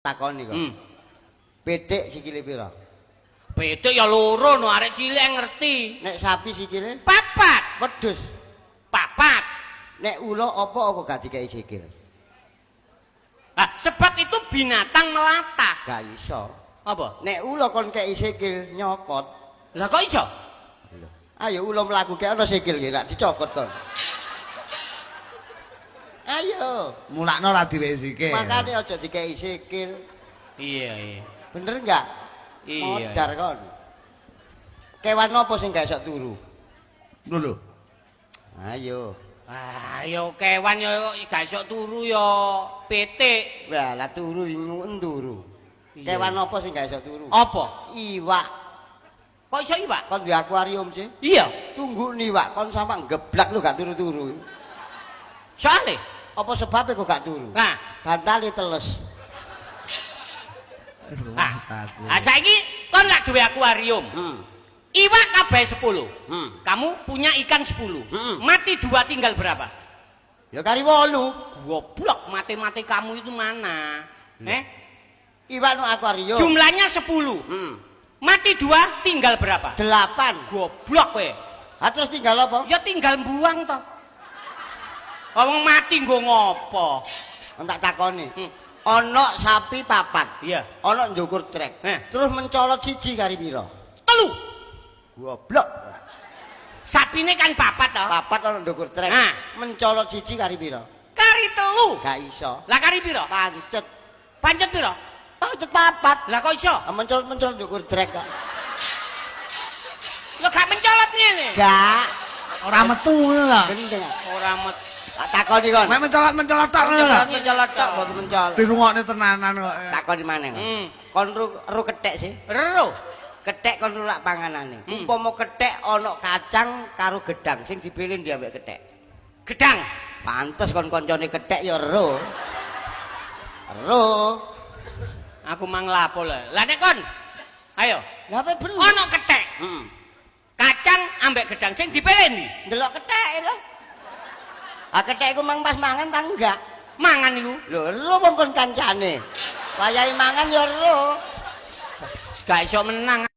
takoni kok. Hmm. Pitik sikile pira? Beda ya loro no arek cilik ngerti. Nek sapi sikile Papat, wedhus. papat. Nek ula apa kok gak dikai sikil? Nah, sebab itu binatang melatah. Gak iso. Apa? Nek ula kon kei sikil nyokot. Lah kok iso? Ayo ula mlaku kek ana sikil ki gak dicokot kon. Ayo. Mulakno ra diresike. Makane aja dikei sikil. Iya, iya. Bener enggak? Iya. Modar kon. Kewan apa sing gak iso turu? Lho lho. Ayo. Ayo kewan ya gak iso turu ya pitik. Wah, lah turu nyuwun turu. Kewan apa sing gak iso turu? Apa? Iwak. Kok iso iwak? Kon di akuarium sih. Iya. Tunggu nih, Wak. Kon sama geblak lu gak turu-turu. Soale. Apa sebabnya kok gak turu? Nah, Bantali teles. ah, ah saiki kon lak duwe akuarium. Hmm. Iwak kabeh 10. Hmm. Kamu punya ikan 10. Hmm. Mati dua tinggal berapa? Ya kari wolu. Goblok, mati-mati kamu itu mana? Eh? Iwak no akuarium. Jumlahnya 10. Hmm. Mati dua tinggal berapa? Delapan. Goblok kowe. Ah, terus tinggal apa? Ya tinggal buang toh. Wong mati nggo ngopo? Kon tak takoni. Hmm. Ana sapi papat. Iya. Ana ndukur trek. Eh. Terus mencolot siji kari pira? Telu. Goblok. Sapine kan papat toh. Papat ana ndukur trek. Nah. Mencolot siji kari pira? Kari telu. Gak iso. Lah kari piro? Pancet. Pancet piro? Pancet papat. Lah kok iso? Ah, Mencolot-mencolot ndukur trek kok. Lo gak mencolot ngene. Gak. Ora metu ngono lho. Gendeng. Ora met. Tak takoni kon. Mek mencolot-mencolot tok ngono lho. Mencolot mencolot tok mboten mencolot. Dirungokne tenanan kok. Takoni maneh. kok. Hmm. Kon ru, ru kethek sih. Rero. Kethek kon ru lak panganane. Hmm. Umpama kethek ana kacang karo gedang sing dipilih ndi ambek kethek. Gedang. Pantes kon koncone kethek ya ro. Ro. Aku mang lapo lah. Lah nek kon. Ayo. Lah apa bener? Ono kethek. Heeh. Kacang ambek gedang sing dipilih ndi? Delok kethek lho. Ah kethek iku mang pas mangan ta enggak? Mangan iku. Lho, ro wong kon kancane. Wayahe mangan ya ro. Gak iso menang.